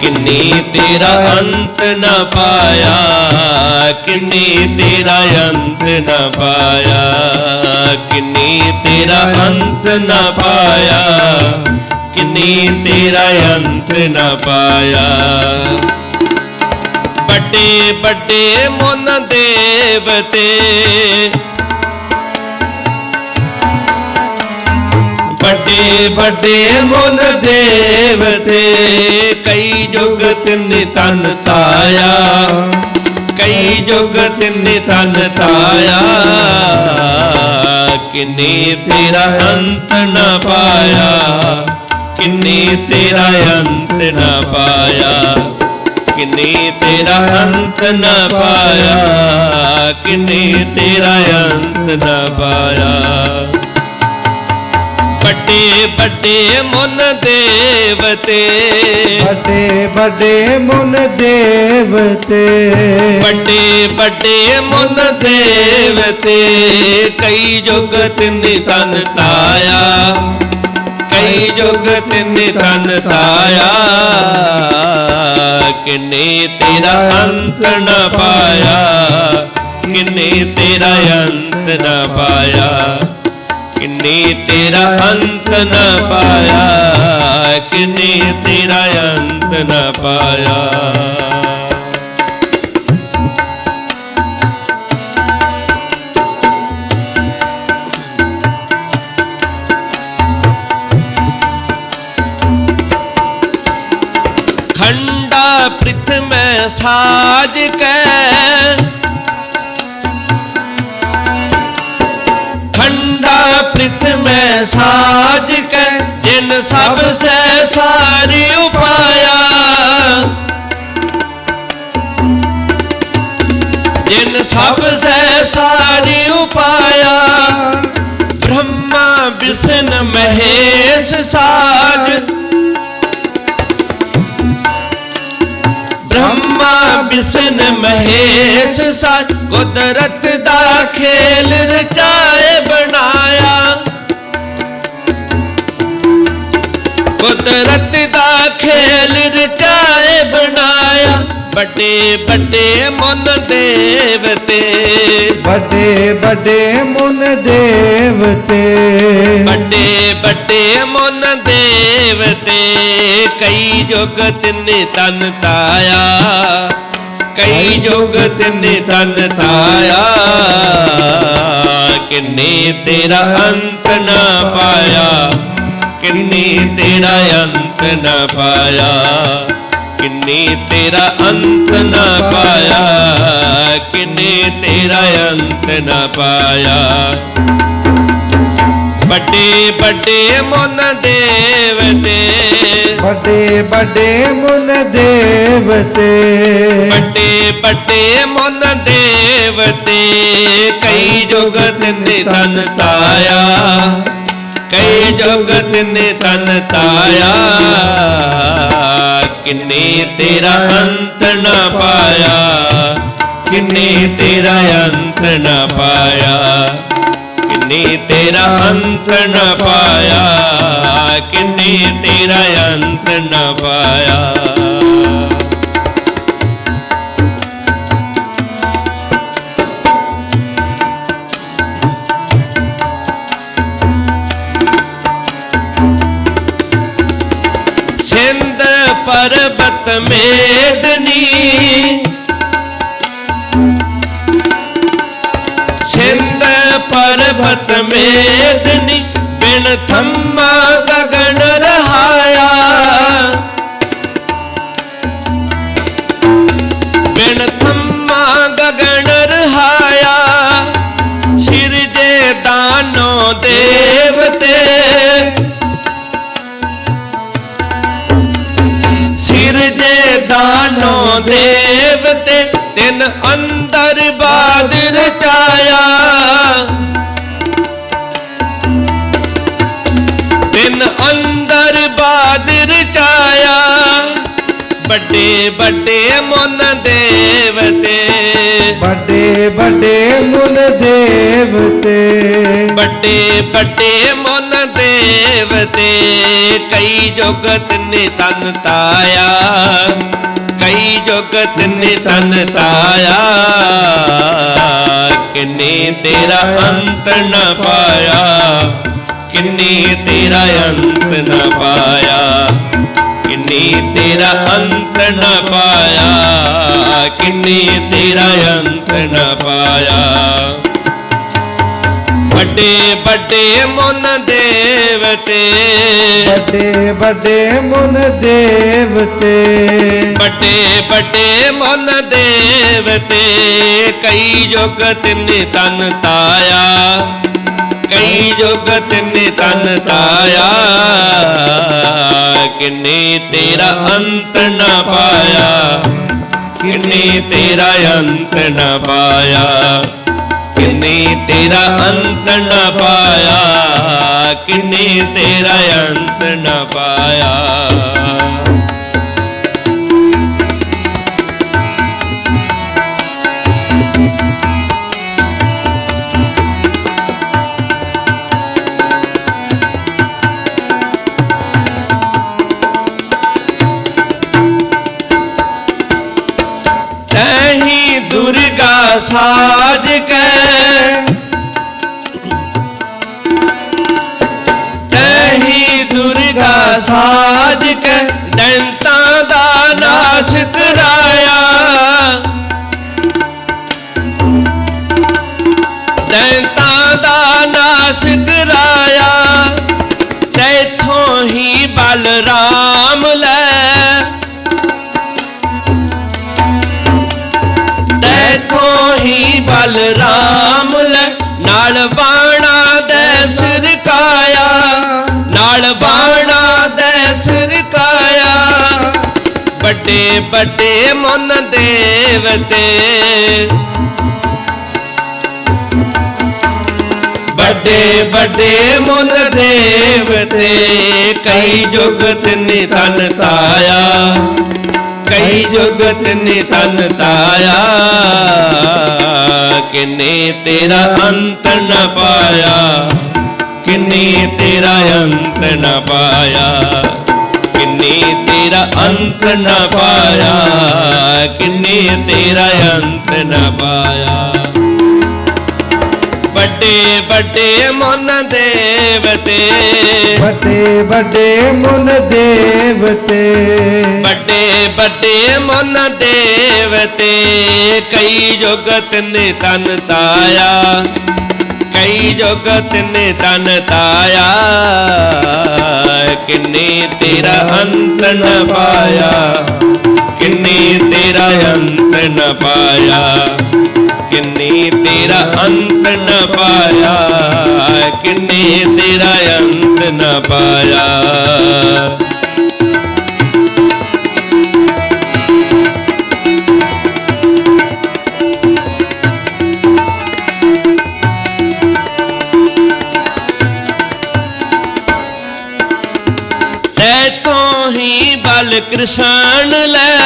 ਕਿੰਨੀ ਤੇਰਾ ਅੰਤ ਨਾ ਪਾਇਆ, ਕਿੰਨੀ ਤੇਰਾ ਅੰਤ ਨਾ ਪਾਇਆ, ਕਿੰਨੀ ਤੇਰਾ ਅੰਤ ਨਾ ਪਾਇਆ, ਕਿੰਨੀ ਤੇਰਾ ਅੰਤ ਨਾ ਪਾਇਆ। ਵੱਡੇ ਵੱਡੇ ਮਨ ਦੇਵਤੇ ਵੱਡੇ ਵੱਡੇ ਮਨ ਦੇਵਤੇ, ਕਈ ਤਿੰਨ ਨਿਤਨ ਤਾਇਆ। ਕਈ ਜੁਗਤ ਨਿਤਨ ਤਾਇਆ, ਕਿੰਨੇ ਤੇਰਾ ਅੰਤ ਨਾ ਪਾਇਆ, ਕਿੰਨੇ ਤੇਰਾ ਅੰਤ ਨਾ ਪਾਇਆ, ਕਿੰਨੇ ਤੇਰਾ ਅੰਤ ਨਾ ਪਾਇਆ, ਕਿੰਨੇ ਤੇਰਾ ਅੰਤ ਨਾ ਪਾਇਆ। ਵੱਡੇ ਵੱਡੇ ਮਨ ਦੇਵਤੇ। ਵੱਡੇ ਵੱਡੇ ਮੁਨ ਦੇਵਤੇ। ਵੱਡੇ ਵੱਡੇ ਮਨ ਦੇਵਤੇ। ਕਈ ਜੁਗਤ ਨਿਤਨ ਤਾਇਆ। ਕਈ ਜੁਗਤ ਨਿਤਨ ਤਾਇਆ। ਕਿੰਨੇ ਤੇਰਾ ਅੰਤ ਨਾ ਪਾਇਆ। ਕਿੰਨੇ ਤੇਰਾ ਅੰਤ ਨਾ ਪਾਇਆ। ਕਿੰਨੇ ਤੇਰਾ ਅੰਤ ਨਾ ਪਾਇਆ? ਕਿੰਨੇ ਤੇਰਾ ਅੰਤ ਨਾ ਪਾਇਆ? ਖੰਡਾ ਪ੍ਰithਮ ਸਾਜ ਕੈ ਸਾਜ ਕੈ, ਜਿਨ ਸਭ ਸੈ ਸਾਰੀ ਉਪਾਇਆ। ਜਿਨ ਸਭ ਸੈ ਸਾਰੀ ਉਪਾਇਆ। ਬ੍ਰਹਮਾ ਵਿਸ਼ਨ ਮਹੇਸ਼ ਸਾਜ। ਬ੍ਰਹਮਾ ਵਿਸ਼ਨ ਮਹੇਸ਼ ਸਾਜ। ਕੁਦਰਤ ਦਾ ਖੇਲ ਰਚਾ ਕੁਦਰਤ ਦਾ ਖੇਲ ਰਚਾਏ ਬਣਾਇਆ। ਵੱਡੇ ਵੱਡੇ ਮਨ ਦੇਵਤੇ। ਵੱਡੇ ਵੱਡੇ ਮੁਨ ਦੇਵਤੇ। ਵੱਡੇ ਵੱਡੇ ਮਨ ਦੇਵਤੇ। ਕਈ ਜੁਗਤ ਨੇ ਤਨ ਤਾਇਆ। ਕਈ ਜੁਗਤ ਨੇ ਤਨ ਤਾਇਆ। ਕਿੰਨੇ ਤੇਰਾ ਅੰਤ ਨਾ ਪਾਇਆ। ਕਿੰਨੇ ਤੇਰਾ ਅੰਤ ਨਾ ਪਾਇਆ ਕਿੰਨੇ ਤੇਰਾ ਅੰਤ ਨਾ ਪਾਇਆ ਕਿੰਨੇ ਤੇਰਾ ਅੰਤ ਨਾ ਪਾਇਆ। ਵੱਡੇ ਵੱਡੇ ਮਨ ਦੇਵਤੇ ਵੱਡੇ ਵੱਡੇ ਮੁਨ ਦੇਵਤੇ ਵੱਡੇ ਵੱਡੇ ਮਨ ਦੇਵਤੇ ਕਈ ਜੁਗਤ ਨੇ ਤਨ ਤਾਇਆ। ਕਈ ਜੁਗਤ ਨੇ ਤਨ ਤਾਇਆ, ਕਿੰਨੇ ਤੇਰਾ ਅੰਤ ਨਾ ਪਾਇਆ, ਕਿੰਨੇ ਤੇਰਾ ਅੰਤ ਨਾ ਪਾਇਆ, ਕਿੰਨੇ ਤੇਰਾ ਅੰਤ ਨਾ ਪਾਇਆ, ਕਿੰਨੇ ਤੇਰਾ ਅੰਤ ਨਾ ਪਾਇਆ। ਪਰਬਤ ਮੇਦਨੀ। ਸਿੰਧ ਪਰਬਤ ਮੇਦਨੀ ਬਿਨ ਥੰਮਾ ਦਾਨੋ ਦੇਵਤੇ ਤਿਨ ਅੰਦਰ ਬਾਦ ਰਚਾਇਆ ਤਿਨ ਅੰਦਰ ਬਾਦ ਰਚਾਇਆ ਵੱਡੇ ਵੱਡੇ ਮਨ ਦੇਵਤੇ ਵੱਡੇ ਵੱਡੇ ਮੁਨ ਦੇਵਤੇ ਵੱਡੇ ਵੱਡੇ ਮਨ ਦੇਵਤੇ ਕਈ ਜੁਗਤ ਨੇ ਤਨ ਤਾਇਆ ਕਈ ਜੁਗਤ ਨੇ ਤਨ ਤਾਇਆ। ਕਿੰਨੇ ਤੇਰਾ ਅੰਤ ਨਾ ਪਾਇਆ। ਕਿੰਨੇ ਤੇਰਾ ਅੰਤ ਨਾ ਪਾਇਆ। ਕਿੰਨੇ ਤੇਰਾ ਅੰਤ ਨਾ ਪਾਇਆ। ਕਿੰਨੇ ਤੇਰਾ ਅੰਤ ਨਾ ਪਾਇਆ। ਵੱਡੇ ਵੱਡੇ ਮਨ ਦੇਵਤੇ। ਵੱਡੇ ਵੱਡੇ ਮੁਨ ਦੇਵਤੇ। ਵੱਡੇ ਵੱਡੇ ਮਨ ਦੇਵਤੇ ਕਈ ਜੁਗਤ ਨੇ ਤਨ ਤਾਇਆ। ਕਈ ਜੁਗਤ ਨੇ ਤਨ ਤਾਇਆ ਕਿੰਨੇ ਤੇਰਾ ਅੰਤ ਨ ਪਾਇਆ। ਕਿੰਨੇ ਤੇਰਾ ਅੰਤ ਨ ਪਾਇਆ। ਕਿੰਨੇ ਤੇਰਾ ਅੰਤ ਨ ਪਾਇਆ ਕਿੰਨੇ ਤੇਰਾ ਅੰਤ ਨ ਪਾਇਆ ਤਹੀਂ ਦੁਰਗਾ ਸਾਜ ਕੇ ਦੰਤਾਂ ਦਾ ਨਾਸ਼ ਕਰਾਇਆ। ਦੰਤਾਂ ਦਾ ਨਾਸ਼ ਕਰਾਇਆ। ਤੈਥੋਂ ਹੀ ਬਲਰਾਮ ਲੈ। ਤੈਥੋਂ ਹੀ ਬਲਰਾਮ ਵੱਡੇ ਵੱਡੇ ਮਨ ਦੇਵਤੇ। ਵੱਡੇ ਵੱਡੇ ਮਨ ਦੇਵਤੇ, ਕਈ ਜੁਗਤ ਨੇ ਤਨ ਤਾਇਆ। ਕਈ ਜੁਗਤ ਨੇ ਤਨ ਤਾਇਆ, ਕਿੰਨੇ ਤੇਰਾ ਅੰਤ ਨ ਪਾਇਆ। ਕਿੰਨੇ ਤੇਰਾ ਅੰਤ ਨ ਪਾਇਆ। ਕਿੰਨੇ ਤੇਰਾ ਅੰਤ ਨ ਪਾਇਆ ਕਿੰਨੇ ਤੇਰਾ ਅੰਤ ਨ ਪਾਇਆ। ਵੱਡੇ ਵੱਡੇ ਮਨ ਦੇਵਤੇ ਵੱਡੇ ਵੱਡੇ ਮੁਨ ਦੇਵਤੇ। ਵੱਡੇ ਵੱਡੇ ਮਨ ਦੇਵਤੇ ਕਈ ਜੁਗਤ ਨੇ ਤਨ ਤਾਇਆ। ਕਈ ਜੁਗਤ ਨੇ ਤਨ ਤਾਇਆ, ਕਿੰਨੇ ਤੇਰਾ ਅੰਤ ਨ ਪਾਇਆ, ਕਿੰਨੇ ਤੇਰਾ ਅੰਤ ਨ ਪਾਇਆ, ਕਿੰਨੇ ਤੇਰਾ ਅੰਤ ਨ ਪਾਇਆ, ਕਿੰਨੇ ਤੇਰਾ ਅੰਤ ਨ ਪਾਇਆ। ਕ੍ਰਿਸ਼ਨ ਲੈ।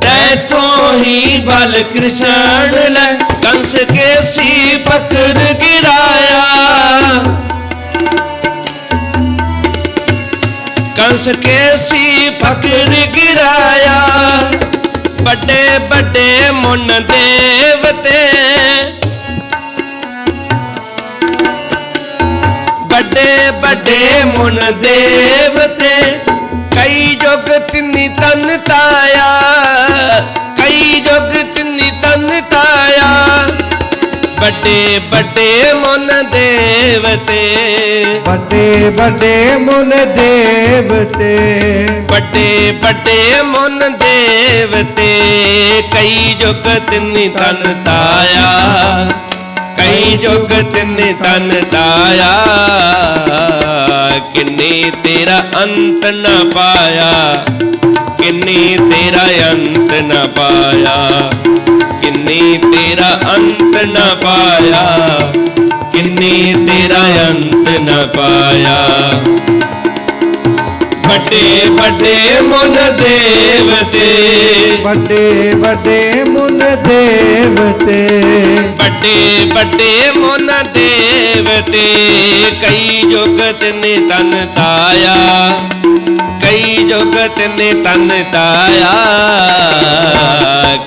ਤੈਥੋਂ ਹੀ ਬਲ ਕ੍ਰਿਸ਼ਨ ਲੈ। ਕੰਸ ਕੇ ਸੀ ਪਕੜ ਗਿਰਾਇਆ। ਕੰਸ ਕੇ ਸੀ ਪਕੜ ਗਿਰਾਇਆ। ਵੱਡੇ ਵੱਡੇ ਮੁੰਨ ਦੇਵਤੇ ਵੱਡੇ ਮੁਨ ਦੇਵਤੇ ਕਈ ਜੁਗ ਤਿੰਨੀ ਤਨ ਤਾਇਆ ਕਈ ਜੁਗ ਤਿੰਨੀ ਤਨ ਤਾਇਆ। ਵੱਡੇ ਵੱਡੇ ਮੁਨ ਦੇਵਤੇ ਵੱਡੇ ਵੱਡੇ ਮੁਨ ਦੇਵਤੇ ਵੱਡੇ ਵੱਡੇ ਮੁਨ ਦੇਵਤੇ ਕਈ ਜੁਗ ਤਿੰਨੀ ਤਨ ਤਾਇਆ। ਕਈ ਜੁਗ ਤਿੰਨੀ ਤਨ ਤਾਇਆ ਕਿੰਨੇ ਤੇਰਾ ਅੰਤ ਨਾ ਪਾਇਆ, ਕਿੰਨੇ ਤੇਰਾ ਅੰਤ ਨਾ ਪਾਇਆ, ਕਿੰਨੇ ਤੇਰਾ ਅੰਤ ਨਾ ਪਾਇਆ, ਕਿੰਨੇ ਤੇਰਾ ਅੰਤ ਨਾ ਪਾਇਆ। ਵੱਡੇ ਵੱਡੇ ਮੁਨ ਦੇਵਤੇ। ਵੱਡੇ ਵੱਡੇ ਮੁਨ ਦੇਵਤੇ। ਵੱਡੇ ਵੱਡੇ ਮੁਨ ਦੇਵਤੇ। ਕਈ ਜੁਗਤ ਨੇ ਤਨ ਤਾਇਆ। ਕਈ ਜੁਗਤ ਨੇ ਤਨ ਤਾਇਆ।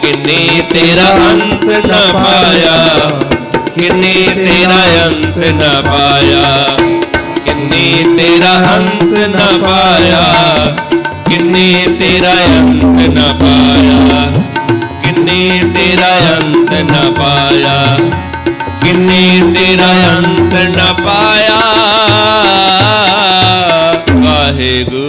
ਕਿੰਨੇ ਤੇਰਾ ਅੰਤ ਨ ਪਾਇਆ। ਕਿੰਨੇ ਤੇਰਾ ਅੰਤ ਨ ਪਾਇਆ। ਕਿੰਨੇ ਤੇਰਾ ਅੰਤ ਨਾ ਪਾਇਆ? ਕਿੰਨੇ ਤੇਰਾ ਅੰਤ ਨਾ ਪਾਇਆ? ਕਿੰਨੇ ਤੇਰਾ ਅੰਤ ਨਾ ਪਾਇਆ? ਕਿੰਨੇ ਤੇਰਾ ਅੰਤ ਨਾ ਪਾਇਆ? ਵਾਹਿਗੁਰੂ